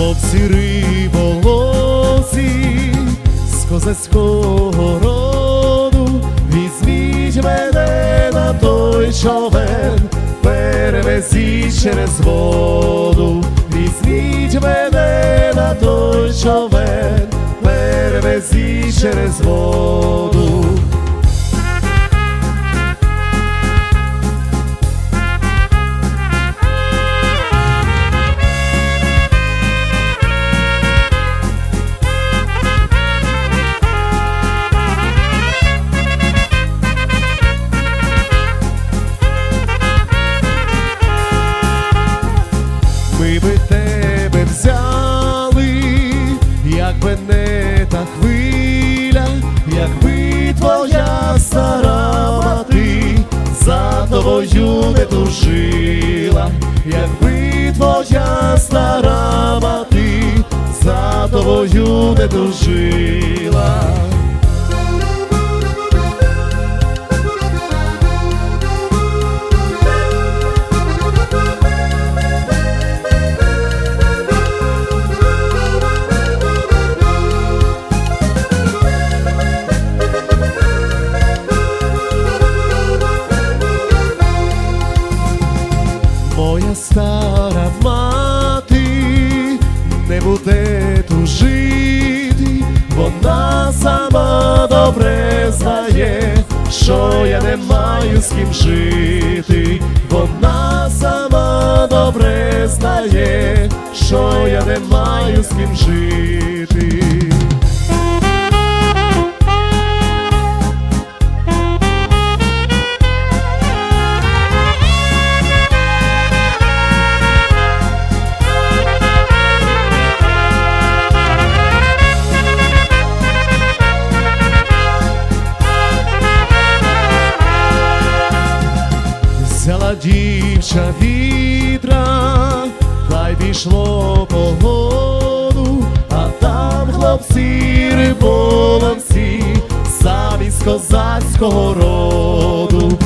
хлопці риболовці з козацького роду, візьміть мене на той човен, перевезіть через воду, візьміть мене на той човен, перевезіть через воду. Ми би тебе взяли, якби не та хвиля, якби твоя стара мати за тобою не тужила, якби твоя стара мати за тобою не тужила. Добре знає, що я не маю з ким жити, вона сама добре знає, що я не маю з ким жити. Дівча вітра, та й пішло погоду, а там хлопці риболовці, самі з козацького роду,